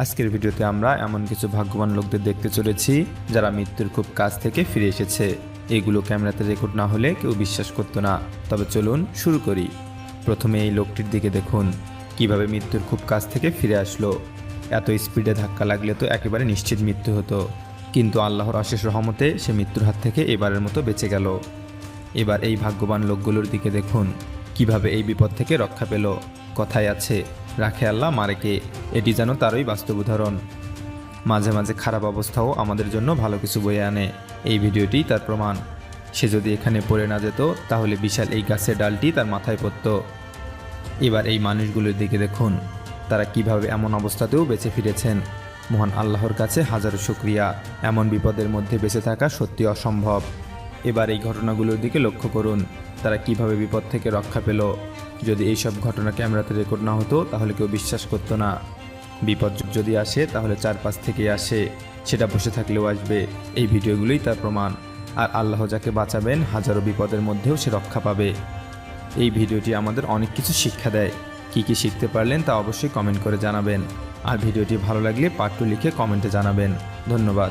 আজকের ভিডিওতে আমরা এমন কিছু ভাগ্যবান লোকদের দেখতে চলেছি, যারা মৃত্যুর খুব কাছ থেকে ফিরে এসেছে। এগুলো ক্যামেরাতে রেকর্ড না হলে কেউ বিশ্বাস করতো না। তবে চলুন শুরু করি। প্রথমে এই লোকটির দিকে দেখুন। কীভাবে মৃত্যুর খুব কাছ থেকে ফিরে আসলো? এত স্পিডে ধাক্কা লাগলে তো একেবারে নিশ্চিত মৃত্যু হতো। কিন্তু আল্লাহর অশেষ রহমতে সে মৃত্যুর হাত থেকে এবারের মতো বেঁচে গেল। এবার এই ভাগ্যবান লোকগুলোর দিকে দেখুন। কীভাবে এই বিপদ থেকে রক্ষা পেল? কথায় আছে রাখে আল্লাহ, মারেকে এটি যেন তারই বাস্তব উদাহরণ। মাঝে মাঝে খারাপ অবস্থাও আমাদের জন্য ভালো কিছু বয়ে আনে। এই ভিডিওটি তার প্রমাণ। সে যদি এখানে পড়ে না যেত, তাহলে বিশাল এই গাছের ডালটি তার মাথায় পড়ত। এবার এই মানুষগুলোর দিকে দেখুন। তারা কীভাবে এমন অবস্থাতেও বেঁচে ফিরেছেন। মহান আল্লাহর কাছে হাজারো শুক্রিয়া। এমন বিপদের মধ্যে বেঁচে থাকা সত্যি অসম্ভব। এবার এই ঘটনাগুলোর দিকে লক্ষ্য করুন। তারা কীভাবে বিপদ থেকে রক্ষা পেল? যদি এইসব ঘটনা ক্যামেরাতে রেকর্ড না হতো, তাহলে কেউ বিশ্বাস করতো না। বিপদ যদি আসে, তাহলে চারপাশ থেকে আসে। সেটা বসে থাকলেও আসবে। এই ভিডিওগুলোই তার প্রমাণ। আর আল্লাহ যাকে বাঁচাবেন, হাজারো বিপদের মধ্যেও সে রক্ষা পাবে। এই ভিডিওটি আমাদের অনেক কিছু শিক্ষা দেয়। কি কি শিখতে পারলেন তা অবশ্যই কমেন্ট করে জানাবেন। আর ভিডিওটি ভালো লাগলে পার্ট লিখে কমেন্টে জানাবেন। ধন্যবাদ।